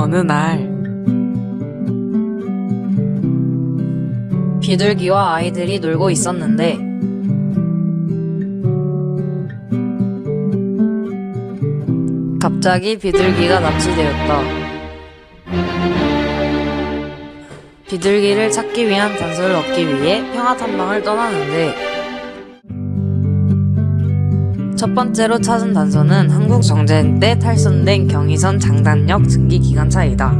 어느 날 비둘기와 아이들이 놀고 있었는데 갑자기 비둘기가 납치되었다. 비둘기를 찾기 위한 단서를 얻기 위해 평화 탐방을 떠나는데 첫 번째로 찾은 단서는 한국 정쟁 때 탈선된 경의선 장단역 증기 기관차이다.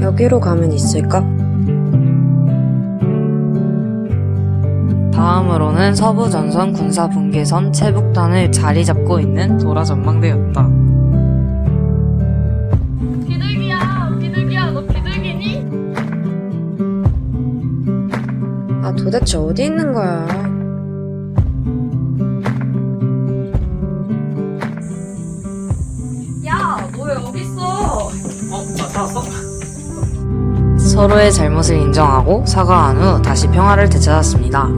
여기로 가면 있을까? 다음으로는 서부 전선 군사 분계선 체북단을 자리 잡고 있는 도라 전망대였다. 도대체 어디 있는 거야? 야, 너 왜 여기 있어? 어? 나타났어? 서로의 잘못을 인정하고 사과한 후 다시 평화를 되찾았습니다.